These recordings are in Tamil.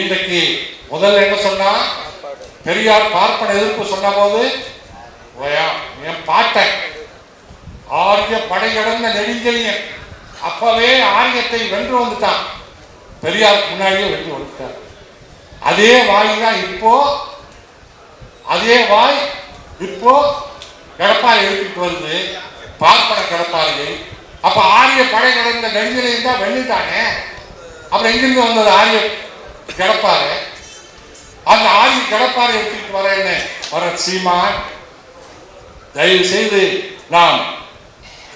இன்றைக்கு முதல்ல என்ன சொன்னா? பெரியார் பார்ப்பன எதிர்ப்பு சொன்னபோது போது என் பாட்டன். ஆரிய படை கடந்த நெடுஞ்செழியன். அப்பவே ஆரியத்தை வென்று வந்துட்டான். பெரியார் முன்னாடியே வென்று வந்துட்டார். அதே வாய் தான் இப்போ அதே வாய் இப்போ கடப்பாறை எடுத்துட்டு வருது. பார்ப்பன கடப்பாறையை. அப்ப ஆரிய படை கடந்த நெடுஞ்செழியன் தான் வெள்ளிட்டானே அப்புறம் எங்கிருந்து வந்தது ஆரிய கிடப்பாரு. அந்த ஆரிய கிடப்பாரு எடுத்துட்டு வரேன்னு வர சீமான் தயவு செய்து நாம்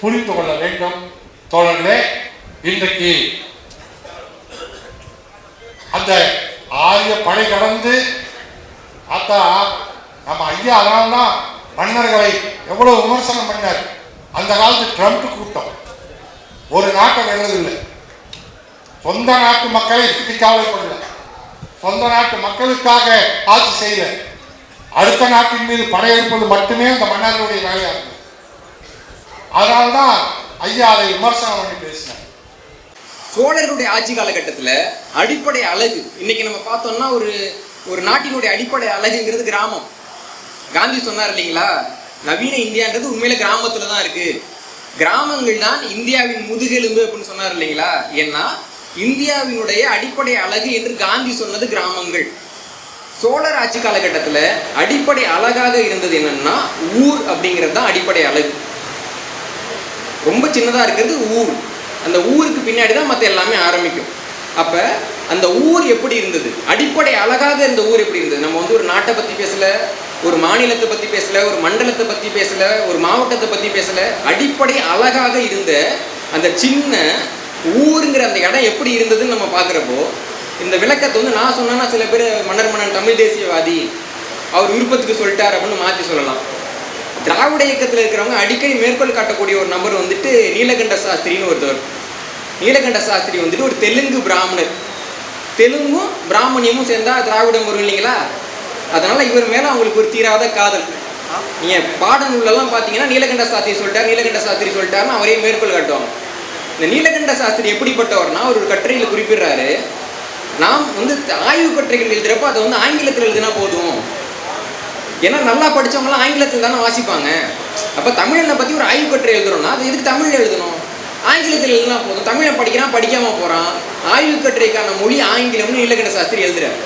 புரிந்து கொள்ள வேண்டும். தோழர்களே இன்றைக்கு அந்த ஆரிய படை கடந்து அத்தா நம்ம ஐயா அதனால்தான் மன்னர்களை எவ்வளவு விமர்சனம் பண்ணார். அந்த காலத்து ட்ரம்ப் கூட்டம். ஒரு நாட்டை வெல்லதில்லை சொந்த நாட்டு மக்களை பற்றி கவலைப்படல சொந்த நாட்டு மக்களுக்காக ஆட்சி செய்யல அடுத்த நாட்டின் மீது படையெடுப்பது மட்டுமே அந்த மன்னர்களுடைய வேலையா இருந்தது. அதனால்தான் ஐயா அதை விமர்சனம் பண்ணி பேசினார். சோழர்களுடைய ஆட்சி காலகட்டத்தில் அடிப்படை அழகு இன்னைக்கு நம்ம பார்த்தோம்னா ஒரு ஒரு நாட்டினுடைய அடிப்படை அழகுங்கிறது கிராமம். காந்தி சொன்னார் இல்லைங்களா? நவீன இந்தியான்றது உண்மையில கிராமத்துல தான் இருக்கு. கிராமங்கள் தான் இந்தியாவின் முதுகெலும்பு அப்படின்னு சொன்னார் இல்லைங்களா? ஏன்னா இந்தியாவினுடைய அடிப்படை அழகு என்று காந்தி சொன்னது கிராமங்கள். சோழர் ஆட்சி காலகட்டத்தில் அடிப்படை அழகாக இருந்தது என்னன்னா ஊர் அப்படிங்கிறது தான் அடிப்படை அழகு. ரொம்ப சின்னதாக இருக்கிறது ஊர். அந்த ஊருக்கு பின்னாடி தான் மற்ற எல்லாமே ஆரம்பிக்கும். அப்போ அந்த ஊர் எப்படி இருந்தது? அடிப்படை அழகாக இருந்த ஊர் எப்படி இருந்தது? நம்ம வந்து ஒரு நாட்டை பற்றி பேசல ஒரு மாநிலத்தை பற்றி பேசல ஒரு மண்டலத்தை பற்றி பேசல ஒரு மாவட்டத்தை பற்றி பேசல. அடிப்படை அழகாக இருந்த அந்த சின்ன ஊருங்கிற அந்த இடம் எப்படி இருந்ததுன்னு நம்ம பார்க்குறப்போ இந்த விளக்கத்தை வந்து நான் சொன்னேன்னா சில பேர் மன்னர் மன்னன் தமிழ் தேசியவாதி அவர் விருப்பத்துக்கு சொல்லிட்டார் அப்படின்னு மாற்றி சொல்லலாம். திராவிட இயக்கத்தில் இருக்கிறவங்க அடிக்கடி மேற்கோள் காட்டக்கூடிய ஒரு நபர் வந்துட்டு நீலகண்ட சாஸ்திரின்னு ஒருத்தவர். நீலகண்ட சாஸ்திரி வந்துட்டு ஒரு தெலுங்கு பிராமணர். தெலுங்கும் பிராமணியமும் சேர்ந்தா திராவிடம் வரும் இல்லைங்களா? அதனால இவர் மேலே அவங்களுக்கு ஒரு தீராத காதல். நீங்கள் பாடநூலெல்லாம் பார்த்தீங்கன்னா நீலகண்ட சாஸ்திரி சொல்லிட்டார் நீலகண்ட சாஸ்திரி சொல்லிட்டாருன்னு அவரே மேற்கோள் காட்டுவாங்க. இந்த நீலகண்ட சாஸ்திரி எப்படிப்பட்டவர்னா அவர் ஒரு கட்டுரையில் குறிப்பிடுறாரு. நாம் வந்து ஆய்வு கட்டுரைகள் எழுதுறப்ப அதை வந்து ஆங்கிலத்தில் எழுதினா போதும். ஏன்னா நல்லா படித்தவங்களாம் ஆங்கிலத்தில் தானே வாசிப்பாங்க. அப்போ தமிழனை பற்றி ஒரு ஆய்வு கட்டுரை எழுதுறோம்னா அது எதுக்கு தமிழில் எழுதணும்? ஆங்கிலத்தில் எழுதினா போதும். தமிழை படிக்கிறான் படிக்காமல் போகிறான் ஆய்வு கட்டுரைக்கான மொழி ஆங்கிலம்னு நீலகண்ட சாஸ்திரி எழுதுறாரு.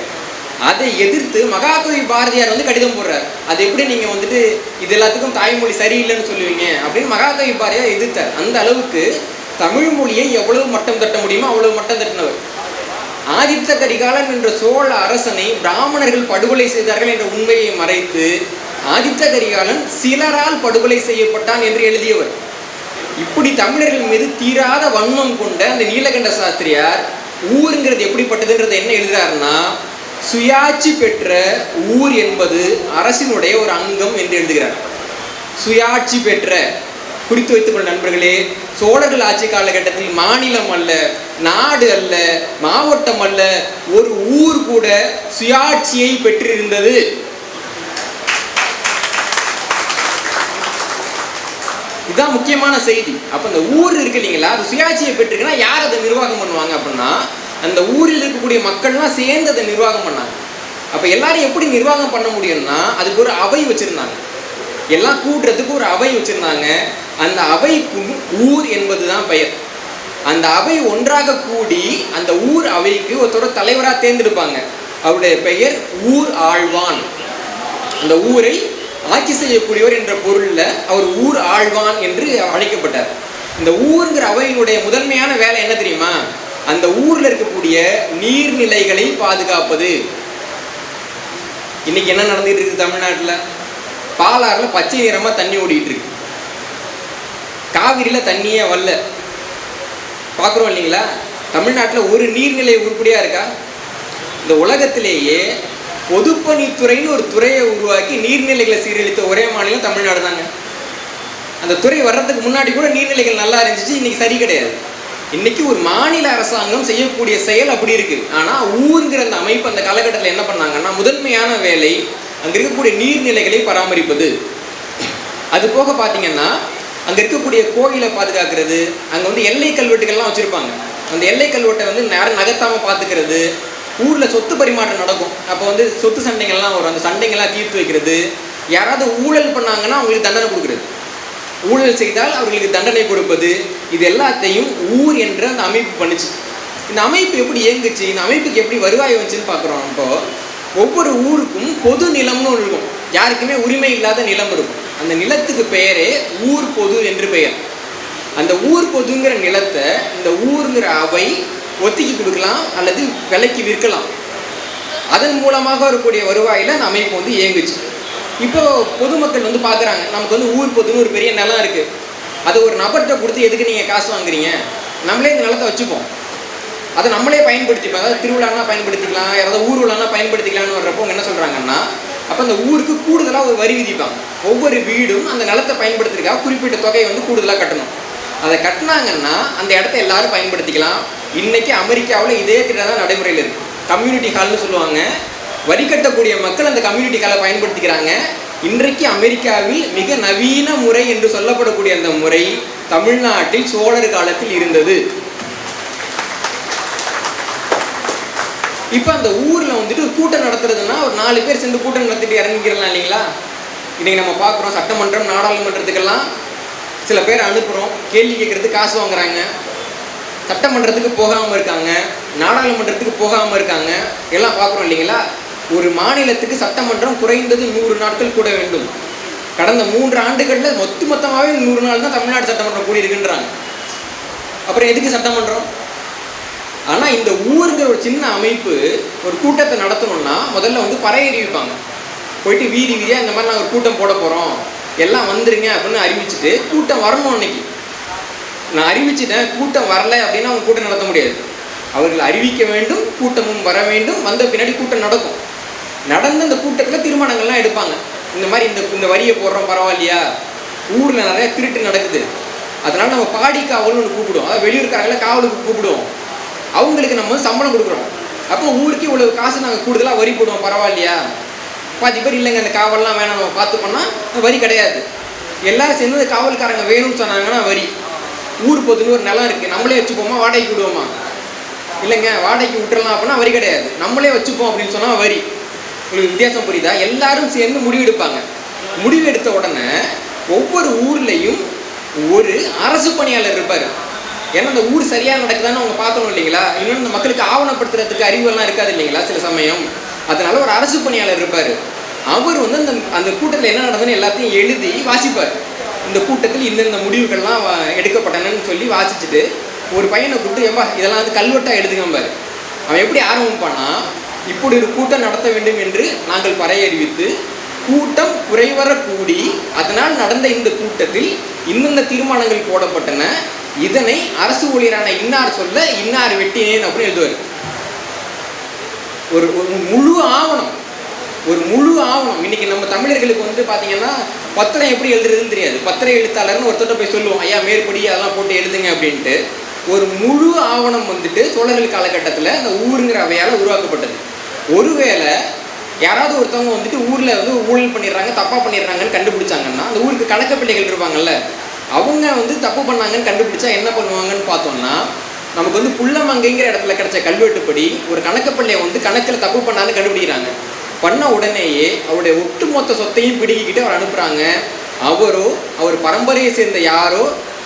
அதை எதிர்த்து மகாகவி பாரதியார் வந்து கடிதம் போடுறார். அது எப்படி நீங்கள் வந்துட்டு இது எல்லாத்துக்கும் தாய்மொழி சரியில்லைன்னு சொல்லுவீங்க அப்படின்னு மகாகவி பாரதியார் எதிர்த்தார். அந்த அளவுக்கு தமிழ் மொழியை எவ்வளவு மட்டம் தட்ட முடியுமோ அவ்வளவு மட்டம் தட்டினவர். ஆதித்த கரிகாலன் என்ற சோழ அரசனை பிராமணர்கள் படுகொலை செய்தார்கள் என்ற உண்மையை மறைத்து ஆதித்த கரிகாலன் சிலரால் படுகொலை செய்யப்பட்டான் என்று எழுதியவர். இப்படி தமிழர்கள் மீது தீராத வன்மம் கொண்ட அந்த நீலகண்ட சாஸ்திரியார் ஊருங்கிறது எப்படிப்பட்டதுன்றது என்ன எழுதுறாருன்னா சுயாட்சி பெற்ற ஊர் என்பது அரசினுடைய ஒரு அங்கம் என்று எழுதுகிறார். சுயாட்சி பெற்ற குறித்து வைத்துக்கொள்ள நண்பர்களே சோழர்கள் ஆட்சி காலகட்டத்தில் மாநிலம் அல்ல நாடு அல்ல மாவட்டம் அல்ல ஒரு ஊர் கூட சுயாட்சியை பெற்றிருந்தது. இதுதான் முக்கியமான செய்தி. அப்போ அந்த ஊர் இருக்கு இல்லைங்களா அது சுயாட்சியை பெற்றிருக்குன்னா யார் அதை நிர்வாகம் பண்ணுவாங்க அப்படின்னா அந்த ஊரில் இருக்கக்கூடிய மக்கள்லாம் சேர்ந்து அதை நிர்வாகம் பண்ணாங்க. அப்போ எல்லாரும் எப்படி நிர்வாகம் பண்ண முடியும்னா அதுக்கு ஒரு அவை வச்சுருந்தாங்க. எல்லாம் கூடுறதுக்கு ஒரு அவை வச்சுருந்தாங்க. அந்த அவைக்கும் ஊர் என்பது தான் பெயர். அந்த அவை ஒன்றாக கூடி அந்த ஊர் அவைக்கு ஒருத்தர தலைவராக தேர்ந்தெடுப்பாங்க. அவருடைய பெயர் ஊர் ஆழ்வான். அந்த ஊரை ஆட்சி செய்யக்கூடியவர் என்ற பொருளில் அவர் ஊர் ஆழ்வான் என்று அழைக்கப்பட்டார். இந்த ஊருங்கிற அவையினுடைய முதன்மையான வேலை என்ன தெரியுமா? அந்த ஊரில் இருக்கக்கூடிய நீர்நிலைகளை பாதுகாப்பது. இன்னைக்கு என்ன நடந்துட்டு இருக்கு தமிழ்நாட்டில்? பாலாறில் பச்சை நிறமாக தண்ணி ஓடிட்டு இருக்கு காவிரியில் தண்ணியே வரல. பார்க்குறோம் இல்லைங்களா? தமிழ்நாட்டில் ஒரு நீர்நிலை உருப்படியாக இருக்கா? இந்த உலகத்திலேயே பொதுப்பணித்துறைன்னு ஒரு துறையை உருவாக்கி நீர்நிலைகளை சீரழித்த ஒரே மாநிலம் தமிழ்நாடு தாங்க. அந்த துறை வர்றதுக்கு முன்னாடி கூட நீர்நிலைகள் நல்லா இருந்துச்சு இன்னைக்கு சரி கிடையாது. இன்னைக்கு ஒரு மாநில அரசாங்கம் செய்யக்கூடிய செயல் அப்படி இருக்கு. ஆனா ஊருங்கிற அந்த அமைப்பு அந்த காலகட்டத்தில் என்ன பண்ணாங்கன்னா முதன்மையான வேலை அங்கே இருக்கக்கூடிய நீர்நிலைகளை பராமரிப்பது. அது போக பார்த்தீங்கன்னா அங்கே இருக்கக்கூடிய கோயிலை பாதுகாக்கிறது அங்கே வந்து எல்லை கல்வெட்டுகள்லாம் வச்சுருப்பாங்க. அந்த எல்லை கல்வெட்டை வந்து நேரம் நகர்த்தாமல் பார்த்துக்கிறது ஊரில் சொத்து பரிமாற்றம் நடக்கும். அப்போ வந்து சொத்து சண்டைகள்லாம் வரும். அந்த சண்டைகள்லாம் தீர்த்து வைக்கிறது. யாராவது ஊழல் பண்ணாங்கன்னா அவங்களுக்கு தண்டனை கொடுக்குறது. ஊழல் செய்தால் அவர்களுக்கு தண்டனை கொடுப்பது. இது எல்லாத்தையும் ஊர் என்ற அந்த அமைப்பு பண்ணுச்சு. இந்த அமைப்பு எப்படி இயங்குச்சு? இந்த அமைப்புக்கு எப்படி வருவாய் வந்துச்சுன்னு பார்க்குறோம் இப்போது ஒவ்வொரு ஊருக்கும் பொது நிலம்னு ஒன்று இருக்கும். யாருக்குமே உரிமை இல்லாத நிலம் இருக்கும். அந்த நிலத்துக்கு பெயரே ஊர் பொது என்று பெயர். அந்த ஊர் பொதுங்கிற நிலத்தை இந்த ஊருங்கிற அவை ஒத்திக்கி கொடுக்கலாம் அல்லது விலைக்கு விற்கலாம். அதன் மூலமாக வரக்கூடிய வருவாயில் அந்த அமைப்பு வந்து இயங்குச்சு. இப்போ பொதுமக்கள் வந்து பார்க்குறாங்க நமக்கு வந்து ஊர் பொதுன்னு ஒரு பெரிய நிலம் இருக்குது அது ஒரு நபர்கிட்ட கொடுத்து எதுக்கு நீங்கள் காசு வாங்குறீங்க? நம்மளே இந்த நிலத்தை வச்சுப்போம். அதை நம்மளே பயன்படுத்திப்போம் அதாவது திருவிழானா பயன்படுத்திக்கலாம். யாராவது ஊர்வலம்னா பயன்படுத்திக்கலாம்னு வர்றப்போ அவங்க என்ன சொல்கிறாங்கன்னா அப்போ அந்த ஊருக்கு கூடுதலாக ஒரு வரி விதிப்பாங்க. ஒவ்வொரு வீடும் அந்த நிலத்தை பயன்படுத்துறதுக்காக குறிப்பிட்ட தொகையை வந்து கூடுதலாக கட்டணும். அதை கட்டினாங்கன்னா அந்த இடத்த எல்லாரும் பயன்படுத்திக்கலாம். இன்றைக்கி அமெரிக்காவில் இதே திட்டம் தான் நடைமுறையில் இருக்குது கம்யூனிட்டி ஹால்னு சொல்லுவாங்க. வரி கட்டக்கூடிய மக்கள் அந்த கம்யூனிட்டி ஹாலை பயன்படுத்திக்கிறாங்க. இன்றைக்கு அமெரிக்காவில் மிக நவீன முறை என்று சொல்லப்படக்கூடிய அந்த முறை தமிழ்நாட்டில் சோழர் காலத்தில் இருந்தது. இப்போ அந்த ஊரில் வந்துட்டு ஒரு கூட்டம் நடத்துறதுன்னா ஒரு நாலு பேர் சேர்ந்து கூட்டம் நடத்திட்டு இறங்கிக்கிறலாம் இல்லைங்களா? இன்றைக்கி நம்ம பார்க்குறோம். சட்டமன்றம் நாடாளுமன்றத்துக்கெல்லாம் சில பேர் அனுப்புகிறோம் கேள்வி கேட்குறதுக்கு காசு வாங்குறாங்க. சட்டமன்றத்துக்கு போகாமல் இருக்காங்க. நாடாளுமன்றத்துக்கு போகாமல் இருக்காங்க. எல்லாம் பார்க்குறோம் இல்லைங்களா? ஒரு மாநிலத்துக்கு சட்டமன்றம் குறைந்தது நூறு நாட்கள் கூட வேண்டும். கடந்த மூன்று ஆண்டுகளில் மொத்த மொத்தமாகவே நூறு நாள் தான் தமிழ்நாடு சட்டமன்றம் கூடியிருக்குன்றாங்க. அப்புறம் எதுக்கு சட்டமன்றம்? ஆனால் இந்த ஊருங்கிற ஒரு சின்ன அமைப்பு ஒரு கூட்டத்தை நடத்தணும்னா முதல்ல வந்து பறை அறிவிப்பாங்க போயிட்டு வீதி வீதியாக இந்த மாதிரி நாங்கள் ஒரு கூட்டம் போட போகிறோம் எல்லாம் வந்துருங்க அப்படின்னு அறிவிச்சுட்டு கூட்டம் வரணும் அன்னைக்கு. நான் அறிவிச்சிட்டேன் கூட்டம் வரல அப்படின்னா அவங்க கூட்டம் நடத்த முடியாது. அவர்கள் அறிவிக்க வேண்டும் கூட்டமும் வர வேண்டும் வந்த பின்னாடி கூட்டம் நடக்கும். நடந்த இந்த கூட்டத்தில் தீர்மானங்கள்லாம் எடுப்பாங்க. இந்த மாதிரி இந்த இந்த வரியை போடுறோம் பரவாயில்லையா? ஊரில் நிறைய திருட்டு நடக்குது. அதனால நம்ம பாடி காவல்னு ஒன்று கூப்பிடுவோம். அதாவது வெளியூர்காரங்களை காவலுக்கு கூப்பிடுவோம். அவங்களுக்கு நம்ம சம்பளம் கொடுக்குறோம். அப்போ ஊருக்கு இவ்வளோ காசு நாங்கள் கூடுதலாக வரி போடுவோம் பரவாயில்லையா? பாதி பேர் இல்லைங்க அந்த காவல்லாம் வேணாம் நம்ம பார்த்து பண்ணால் வரி கிடையாது. எல்லாரும் சேர்ந்து காவல்காரங்க வேணும்னு சொன்னாங்கன்னா வரி. ஊர் பொதுன்னு ஒரு நிலம் இருக்குது நம்மளே வச்சுப்போமா வாடகைக்கு விடுவோமா? இல்லைங்க வாடகைக்கு விட்டுறலாம் அப்படின்னா வரி கிடையாது. நம்மளே வச்சுப்போம் அப்படின்னு சொன்னால் வரி. உங்களுக்கு வித்தியாசம் புரியுதா? எல்லாரும் சேர்ந்து முடிவெடுப்பாங்க முடிவெடுத்த உடனே ஒவ்வொரு ஊர்லேயும் ஒரு அரசு பணியாளர் இருப்பார். ஏன்னா அந்த ஊர் சரியாக நடக்குதான்னு அவங்க பார்க்கணும் இல்லைங்களா? இன்னொன்று இந்த மக்களுக்கு ஆவணப்படுத்துறதுக்கு அறிவுகள்லாம் இருக்காது இல்லைங்களா சில சமயம்? அதனால ஒரு அரசு பணியாளர் இருப்பார். அவர் வந்து அந்த அந்த கூட்டத்தில் என்ன நடந்ததுன்னு எல்லாத்தையும் எழுதி வாசிப்பார். இந்த கூட்டத்தில் இந்தந்த முடிவுகள்லாம் எடுக்கப்பட்டனன்னு சொல்லி வாசிச்சுட்டு ஒரு பையனை கூப்பிட்டு ஏம்பா இதெல்லாம் வந்து கல்வெட்டாக எடுத்துக்கம்பார் அவன் எப்படி ஆரம்பிப்பானா இப்படி ஒரு கூட்டம் நடத்த வேண்டும் என்று நாங்கள் பறைய அறிவித்து கூட்டம் குறைவர கூடி அதனால் நடந்த இந்த கூட்டத்தில் இந்தந்த தீர்மானங்கள் போடப்பட்டன. இதனை அரசு ஊழியரான இன்னார் சொல்ல இன்னார் வெட்டினேன் அப்படின்னு எழுதுவார். ஒரு ஒரு முழு ஆவணம் ஒரு முழு ஆவணம். இன்னைக்கு நம்ம தமிழர்களுக்கு வந்து பார்த்தீங்கன்னா பத்திரம் எப்படி எழுதுறதுன்னு தெரியாது. பத்திர எழுத்தாளர்னு ஒருத்தர்ட்ட போய் சொல்லுவோம் ஐயா மேற்படி அதெல்லாம் போட்டு எழுதுங்க அப்படின்ட்டு. ஒரு முழு ஆவணம் வந்துட்டு சோழர்கள் காலகட்டத்தில் அந்த ஊருங்கிற அவையால் உருவாக்கப்பட்டது. ஒருவேளை யாராவது ஒருத்தவங்க வந்துட்டு ஊரில் வந்து ஊழல் பண்ணிடுறாங்க தப்பாக பண்ணிடுறாங்கன்னு கண்டுபிடிச்சாங்கன்னா அந்த ஊருக்கு கணக்கு பிள்ளைகள் இருப்பாங்கல்ல அவங்க வந்து தப்பு பண்ணாங்கன்னு கண்டுபிடிச்சா என்ன பண்ணுவாங்கன்னு பார்த்தோம்னா நமக்கு வந்து புள்ளமங்கைங்கிற இடத்துல கிடைச்ச கல்வெட்டுப்படி ஒரு கணக்கப்பள்ளியை வந்து கணக்கில் தப்பு பண்ணான்னு கண்டுபிடிக்கிறாங்க. பண்ண உடனேயே அவருடைய ஒட்டுமொத்த சொத்தையும் பிடுங்கிக்கிட்டு அவர் அனுப்புகிறாங்க அவரோ அவர் பரம்பரையை சேர்ந்த யாரோ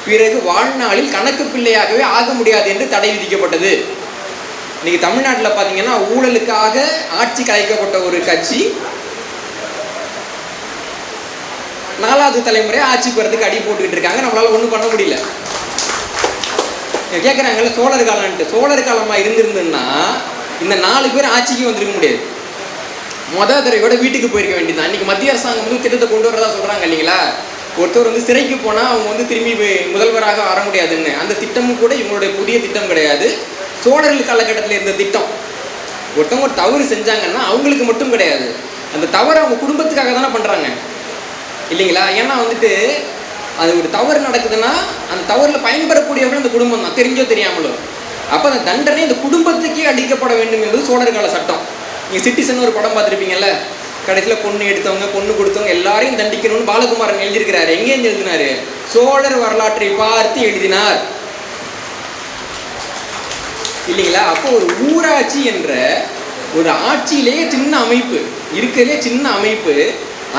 பிறகு வாழ்நாளில் கணக்கு பிள்ளையாகவே ஆக முடியாது என்று தடை விதிக்கப்பட்டது. இன்னைக்கு தமிழ்நாட்டில் பார்த்தீங்கன்னா ஊழலுக்காக ஆட்சி கலைக்கப்பட்ட ஒரு கட்சி நாலாவது தலைமுறையாக ஆட்சிக்கு வரதுக்கு அடி போட்டுக்கிட்டு இருக்காங்க. நம்மளால ஒன்றும் பண்ண முடியல. கேட்குறாங்கல்ல சோழர் காலம்ன்ட்டு. சோழர் காலமாக இருந்திருந்ததுன்னா இந்த நாலு பேர் ஆட்சிக்கு வந்திருக்க முடியாது. மொதல் தடவையோட வீட்டுக்கு போயிருக்க வேண்டியது அன்றைக்கி மத்திய அரசாங்கம் வந்து திட்டத்தை கொண்டு வரதா சொல்கிறாங்க இல்லைங்களா? ஒருத்தர் வந்து சிறைக்கு போனால் அவங்க வந்து திரும்பி முதல்வராக வர முடியாதுன்னு. அந்த திட்டமும் கூட இவங்களுடைய புதிய திட்டம் கிடையாது. சோழர்கள் காலகட்டத்தில் இருந்த திட்டம். ஒருத்தவங்க ஒரு தவறு செஞ்சாங்கன்னா அவங்களுக்கு மட்டும் கிடையாது. அந்த தவறு அவங்க குடும்பத்துக்காக தான் இல்லைங்களா? ஏன்னா வந்துட்டு அது ஒரு தவறு நடக்குதுன்னா அந்த தவறில் பயன்பெறக்கூடியவர்கள் அந்த குடும்பம் தான். தெரிஞ்சோ தெரியாமலோ. அப்போ அந்த தண்டனை அந்த குடும்பத்துக்கே அளிக்கப்பட வேண்டும் என்பது சோழர் கால சட்டம். நீங்கள் சிட்டிசன் ஒரு படம் பார்த்துருப்பீங்கல்ல? கடைசியில் பொண்ணு எடுத்தவங்க பொண்ணு கொடுத்தவங்க எல்லாரையும் தண்டிக்கணும்னு பாலகுமாரன் எழுதியிருக்கிறாரு. எங்கேருந்து எழுதினாரு? சோழர் வரலாற்றை பார்த்து எழுதினார். இல்லைங்களா? அப்போ ஒரு ஊராட்சி என்ற ஒரு ஆட்சியிலேயே சின்ன அமைப்பு இருக்கிறதுலே சின்ன அமைப்பு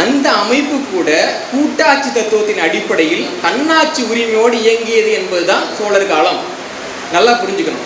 அந்த அமைப்பு கூட கூட்டாட்சி தத்துவத்தின் அடிப்படையில் தன்னாட்சி உரிமையோடு இயங்கியது என்பதுதான் சோழர் காலம். நல்லா புரிஞ்சுக்கணும்.